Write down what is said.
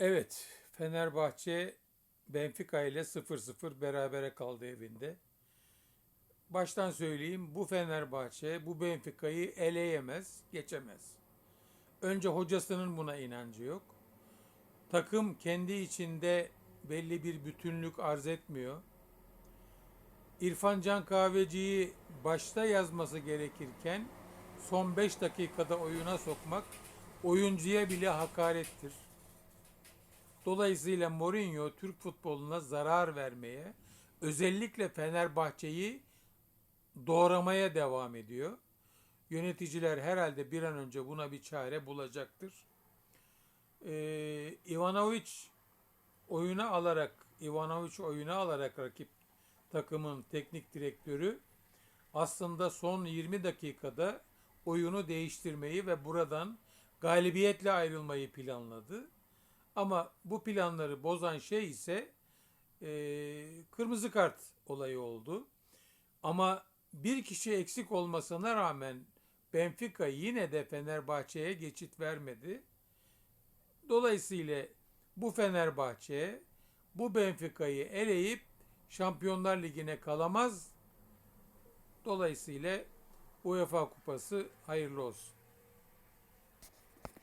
Evet, Fenerbahçe Benfica ile 0-0 berabere kaldı evinde. Baştan söyleyeyim, bu Fenerbahçe bu Benfica'yı eleyemez, geçemez. Önce hocasının buna inancı yok. Takım kendi içinde belli bir bütünlük arz etmiyor. İrfan Can Kahveci'yi başta yazması gerekirken son 5 dakikada oyuna sokmak oyuncuya bile hakarettir. Dolayısıyla Mourinho Türk futboluna zarar vermeye, özellikle Fenerbahçe'yi doğramaya devam ediyor. Yöneticiler herhalde bir an önce buna bir çare bulacaktır. Ee, Ivanovic oyuna alarak, Ivanovic oyuna alarak rakip takımın teknik direktörü aslında son 20 dakikada oyunu değiştirmeyi ve buradan galibiyetle ayrılmayı planladı. Ama bu planları bozan şey ise e, kırmızı kart olayı oldu. Ama bir kişi eksik olmasına rağmen Benfica yine de Fenerbahçe'ye geçit vermedi. Dolayısıyla bu Fenerbahçe bu Benfica'yı eleyip Şampiyonlar Ligi'ne kalamaz. Dolayısıyla UEFA Kupası hayırlı olsun.